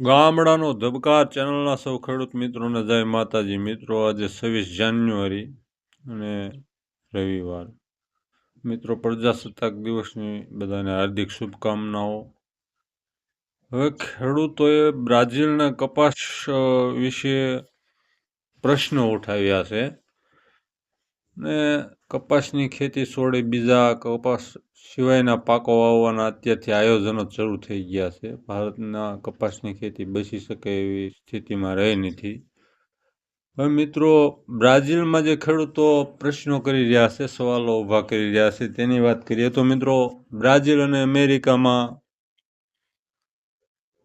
ગામડાનો ધબકાર ચેનલના સૌ ખેડૂત મિત્રોને જય માતાજી. મિત્રો, આજે છવ્વીસ જાન્યુઆરી અને રવિવાર. મિત્રો, પ્રજાસત્તાક દિવસની બધાને હાર્દિક શુભકામનાઓ. હવે ખેડૂતોએ બ્રાઝિલના કપાસ વિશે પ્રશ્નો ઉઠાવ્યા છે. ને કપાસની ખેતી છોડી બીજા કપાસ સિવાયના પાકો વાવવાના અત્યારથી આયોજનો શરૂ થઈ ગયા છે. ભારતના કપાસની ખેતી બચી શકે એવી સ્થિતિમાં રહી નથી. હવે મિત્રો, બ્રાઝિલમાં જે ખેડૂતો પ્રશ્નો કરી રહ્યા છે, સવાલો ઊભા કરી રહ્યા છે, તેની વાત કરીએ તો મિત્રો, બ્રાઝિલ અને અમેરિકામાં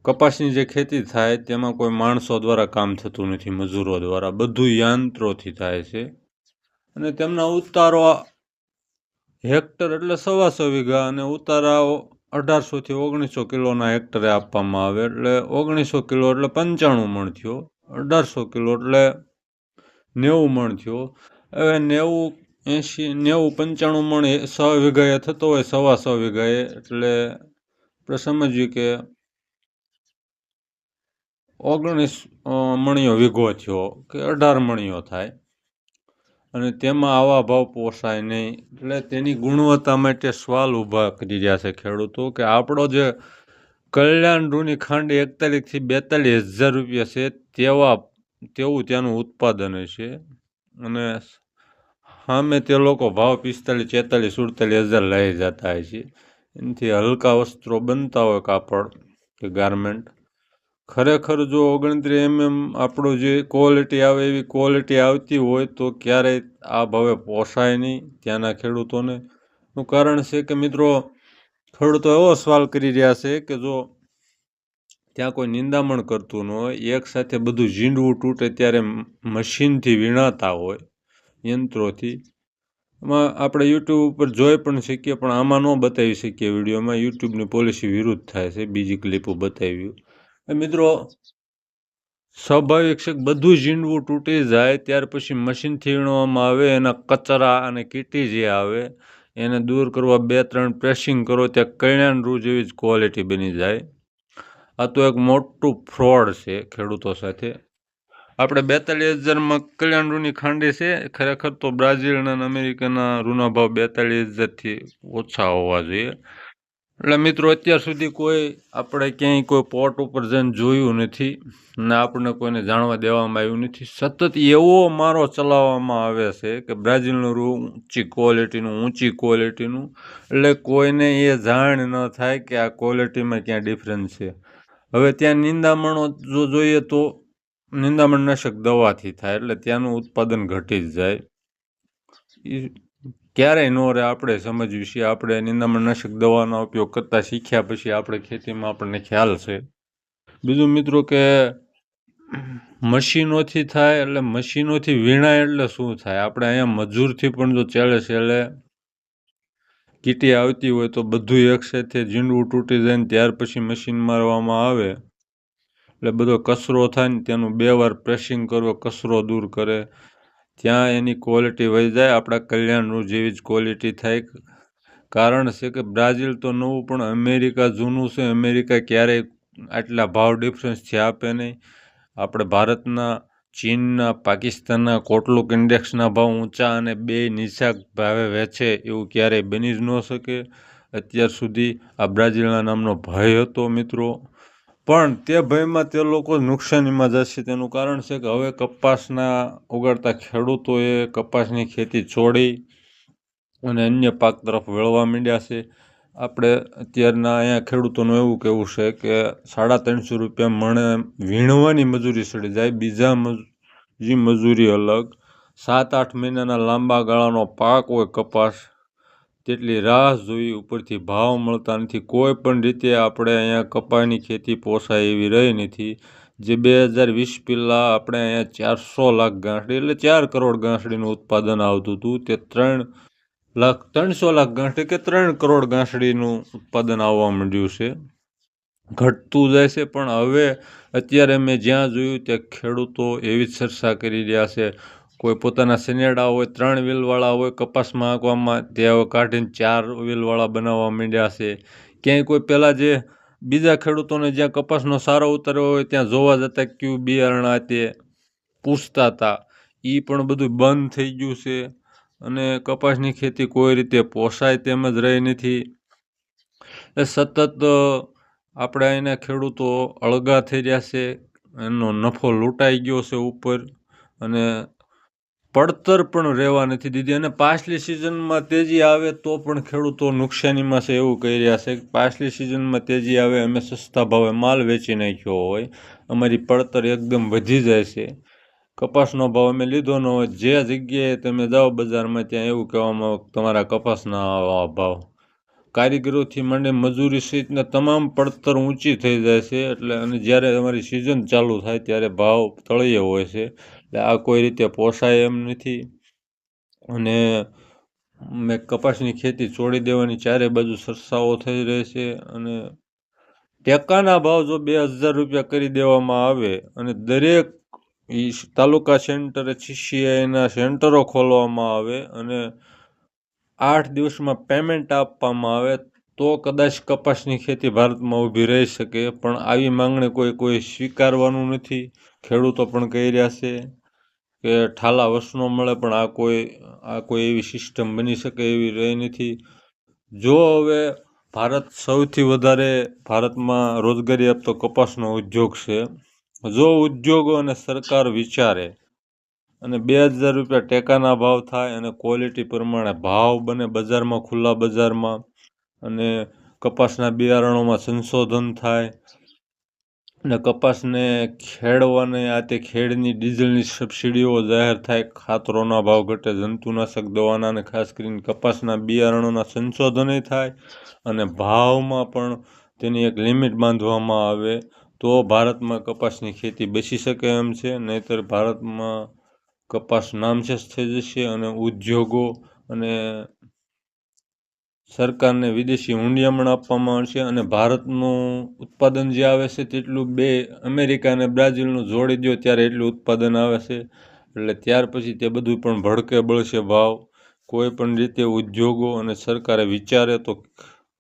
કપાસની જે ખેતી થાય તેમાં કોઈ માણસો દ્વારા કામ થતું નથી, મજૂરો દ્વારા. બધું યંત્રોથી થાય છે. અને તેમના ઉતારો હેક્ટર એટલે સવાસો વીઘા અને ઉતારા અઢારસોથી ઓગણીસો કિલોના હેક્ટરે આપવામાં આવે. એટલે ઓગણીસો કિલો એટલે પંચાણું મણ થયો. અઢારસો કિલો એટલે નેવું મણ થયો. હવે નેવું, એંશી, નેવું પંચાણું મણ સ વીઘાએ થતો હોય સવા સો વીઘાએ. એટલે આપણે સમજીએ કે ઓગણીસ મણિયો વીઘો થયો કે અઢાર મણિયો થાય. અને તેમાં આવા ભાવ પોસાય નહીં. એટલે તેની ગુણવત્તા માટે સવાલ ઊભા કરી રહ્યા છે ખેડૂતો કે આપણો જે કલ્યાણ રૂની ખાંડ એકતાલીસથી બેતાલીસ હજાર રૂપિયા છે, તેવા તેવું ત્યાંનું ઉત્પાદન છે. અને સામે તે લોકો ભાવ પિસ્તાલીસ, છેતાલીસ, સુડતાલીસ હજાર લઈ જતા હોય છે. એનાથી હલકા વસ્ત્રો બનતા હોય કાપડ કે ગારમેન્ટ ખરેખર જો ઓગણત્રીસ એમએમ આપણું જે ક્વોલિટી આવે એવી ક્વોલિટી આવતી હોય તો ક્યારેય આ ભાવે પોસાય નહીં ત્યાંના ખેડૂતોને. નું કારણ છે કે મિત્રો, ખેડૂતો એવો સવાલ કરી રહ્યા છે કે જો ત્યાં કોઈ નિંદામણ કરતું ન હોય, એક સાથે બધું ઝીંડવું તૂટે ત્યારે મશીનથી વીણાતા હોય યંત્રોથી. એમાં આપણે યુટ્યુબ ઉપર જોઈ પણ શકીએ, પણ આમાં ન બતાવી શકીએ વિડીયોમાં. યુટ્યુબની પોલિસી વિરુદ્ધ થાય છે, બીજી ક્લિપો બતાવ્યું મિત્રો, સ્વાભાવિક છે બધું ઝીંડવું તૂટી જાય, ત્યાર પછી મશીનથી વીણવામાં આવે, એના કચરા અને કીટી જે આવે, એને દૂર કરવા બે ત્રણ પ્રેસિંગ કરો, ત્યાં કલ્યાણ રૂ જેવી જ ક્વોલિટી બની જાય. આ તો એક મોટું ફ્રોડ છે ખેડૂતો સાથે. આપણે બેતાલીસ હજારમાં કલ્યાણ રૂની ખાંડી છે, ખરેખર તો બ્રાઝિલ અને અમેરિકાના રૂના ભાવ બેતાલીસ હજારથી ઓછા હોવા જોઈએ. એટલે મિત્રો, અત્યાર સુધી કોઈ આપણે ક્યાંય કોઈ પોર્ટ ઉપર જઈને જોયું નથી ને આપણને કોઈને જાણવા દેવામાં આવ્યું નથી. સતત એવો મારો ચલાવવામાં આવે છે કે બ્રાઝિલનું રૂ ઊંચી ક્વોલિટીનું ઊંચી ક્વોલિટીનું એટલે કોઈને એ જાણ ન થાય કે આ ક્વોલિટીમાં ક્યાં ડિફરન્સ છે. હવે ત્યાં નિંદામણો જો જોઈએ તો નિંદામણનાશક દવાથી થાય, એટલે ત્યાંનું ઉત્પાદન ઘટી જ જાય. ક્યારેય ન રહે, આપણે સમજવી છીએ આપણે નિંદામણનાશક દવાનો ઉપયોગ કરતાં શીખ્યા પછી આપણે ખેતીમાં આપણને ખ્યાલ છે. બીજું મિત્રો કે મશીનોથી થાય એટલે મશીનોથી વીણાય એટલે શું થાય? આપણે અહીંયા મજૂરથી પણ જો ચાલે છેલ્લે કીટી આવતી હોય તો બધું એક સાથે ઝીંડવું તૂટી જાય ને ત્યાર પછી મશીન મારવામાં આવે. એટલે બધો કચરો થાય ને તેનું બે વાર પ્રેસિંગ કરવો, કચરો દૂર કરે. ત્યાં એની ક્વોલિટી વહી જાય, આપણા કલ્યાણનું જેવી જ ક્વોલિટી થાય. કારણ છે કે બ્રાઝિલ તો નવું, પણ અમેરિકા જૂનું છે. અમેરિકા ક્યારેય આટલા ભાવ ડિફરન્સથી આપે નહીં. આપણે ભારતના, ચીનના, પાકિસ્તાનના કોટલુક ઇન્ડેક્સના ભાવ ઊંચા અને બે નીચા ભાવે વેચે એવું ક્યારેય બની જ ન શકે. અત્યાર સુધી આ બ્રાઝિલના નામનો ભય હતો મિત્રો. પણ તે ભયમાં તે લોકો નુકસાનીમાં જશે. તેનું કારણ છે કે હવે કપાસના ઉગાડતા ખેડૂતોએ કપાસની ખેતી છોડી અને અન્ય પાક તરફ વળવા માંડ્યા છે. આપણે અત્યારના અહીંયા ખેડૂતોનું એવું કહેવું છે કે સાડા ત્રણસો રૂપિયા મણે વીણવાની મજૂરી સડી જાય. બીજા મજૂરી મજૂરી અલગ. સાત આઠ મહિનાના લાંબા ગાળાનો પાક હોય કપાસ તેટલી રાહ જોઈ ઉપરથી ભાવ મળતા નથી. કોઈ પણ રીતે આપણે અહીંયા કપાયની ખેતી પોસાય એવી રહી નથી. જે બે હજાર વીસ પહેલાં આપણે અહીંયા ચારસો લાખ ગાંસડી એટલે ચાર કરોડ ગાંસડીનું ઉત્પાદન આવતું હતું. તે ત્રણ લાખ ત્રણસો લાખ ગાંસડી કે ત્રણ કરોડ ગાંસડીનું ઉત્પાદન આવવા માંડ્યું છે. ઘટતું જાય છે, પણ હવે અત્યારે મેં જ્યાં જોયું ત્યાં ખેડૂતો એવી જ ચર્ચા કરી રહ્યા છે. કોઈ પોતાના શનેડા હોય, ત્રણ વ્હીલવાળા હોય, કપાસમાં હાંકવામાં તે હવે કાઢીને ચાર વ્હીલવાળા બનાવવા માંડ્યા છે. ક્યાંય કોઈ પહેલાં જે બીજા ખેડૂતોને જ્યાં કપાસનો સારો ઉતર્યો હોય, ત્યાં જોવા જતા કયું બિયારણ તે પૂછતા હતા એ પણ બધું બંધ થઈ ગયું છે અને કપાસની ખેતી કોઈ રીતે પોસાય તેમ જ રહી નથી. એ સતત આપણે અહીંના ખેડૂતો અળગા થઈ રહ્યા છે. એનો નફો લૂંટાઈ ગયો છે ઉપર અને પડતર પણ રહેવા નથી દીધી અને પાછલી સિઝનમાં તેજી આવે તો પણ ખેડૂતો નુકસાનીમાં છે એવું કહી રહ્યા છે. કે પાછલી સિઝનમાં તેજી આવે અમે સસ્તા ભાવે માલ વેચી નાખ્યો હોય, અમારી પડતર એકદમ વધી જાય છે. કપાસનો ભાવ અમે લીધો ન હોય, જે જગ્યાએ તમે જાઓ બજારમાં ત્યાં એવું કહેવામાં આવે તમારા કપાસના ભાવ. કારીગરોથી માંડી મજૂરી સહિતના તમામ પડતર ઊંચી થઈ જાય છે, એટલે અને જ્યારે અમારી સિઝન ચાલુ થાય ત્યારે ભાવ તળિયે હોય છે. એટલે આ કોઈ રીતે પોસાય એમ નથી. અને મેં કપાસની ખેતી છોડી દેવાની ચારે બાજુ સરસાઓ થઈ રહેશે અને ટેકાના ભાવ જો બે હજાર રૂપિયા કરી દેવામાં આવે અને દરેક તાલુકા સેન્ટરે સીસીઆઈના સેન્ટરો ખોલવામાં આવે અને આઠ દિવસમાં પેમેન્ટ આપવામાં આવે તો કદાચ કપાસની ખેતી ભારતમાં ઊભી રહી શકે, પણ આવી માંગણી કોઈ કોઈ સ્વીકારવાનું નથી. ખેડૂતો પણ કહી રહ્યા છે કે ઠાલા વસનો મળે, પણ આ કોઈ આ કોઈ એવી સિસ્ટમ બની શકે એવી રહી નથી. જો હવે ભારત સૌથી વધારે ભારતમાં રોજગારી આપતો કપાસનો ઉદ્યોગ છે, જો ઉદ્યોગો અને સરકાર વિચારે અને બે હજાર રૂપિયા ટેકાના ભાવ થાય અને ક્વોલિટી પ્રમાણે ભાવ બને બજારમાં, ખુલ્લા બજારમાં અને કપાસના બિયારણોમાં સંશોધન થાય અને કપાસને ખેડવાને આ તે ખેડની ડીઝલની સબસિડીઓ જાહેર થાય. ખાતરોના ભાવ ઘટે, જંતુનાશક દવાના અને ખાસ કરીને કપાસના બિયારણોના સંશોધનય થાય અને ભાવમાં પણ તેની એક લિમિટ બાંધવામાં આવે તો ભારતમાં કપાસની ખેતી બેસી શકે એમ છે. નહીંતર ભારતમાં કપાસ નામશેષ થઈ જશે અને ઉદ્યોગો અને સરકારને વિદેશી હુંડિયામણ આપવામાં આવશે અને ભારતનું ઉત્પાદન જે આવે છે તેટલું બે અમેરિકા અને બ્રાઝિલનું જોડી દો ત્યારે એટલું ઉત્પાદન આવે છે. એટલે ત્યાર પછી તે બધું પણ ભડકે બળશે ભાવ. કોઈ પણ રીતે ઉદ્યોગો અને સરકારે વિચારે તો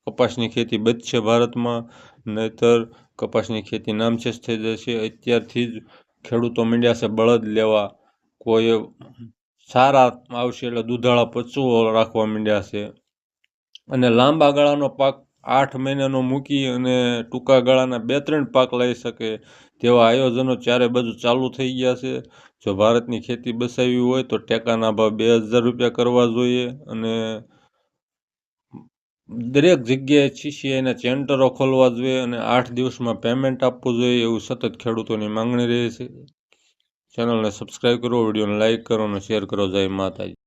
કપાસની ખેતી બચશે ભારતમાં, નહીતર કપાસની ખેતી નામશેષ થઈ જશે. અત્યારથી જ ખેડૂતો માંડ્યા છે બળદ લેવા. કોઈ સારા આવશે એટલે દૂધાળા પશુઓ રાખવા માંડ્યા છે. અને લાંબા ગાળાનો પાક આઠ મહિનાનો મૂકી અને ટૂંકા ગાળાના બે ત્રણ પાક લઈ શકે તેવા આયોજનો ચારે બાજુ ચાલુ થઈ ગયા છે. જો ભારતની ખેતી બસાવી હોય તો ટેકાના ભાવ બે હજાર રૂપિયા કરવા જોઈએ અને દરેક જગ્યાએ સીસીઆઈના સેન્ટરો ખોલવા જોઈએ અને આઠ દિવસમાં પેમેન્ટ આપવું જોઈએ એવું સતત ખેડૂતોની માંગણી રહે છે. ચેનલને સબસ્ક્રાઈબ કરો, વિડીયોને લાઇક કરો અને શેર કરો. જય માતાજી.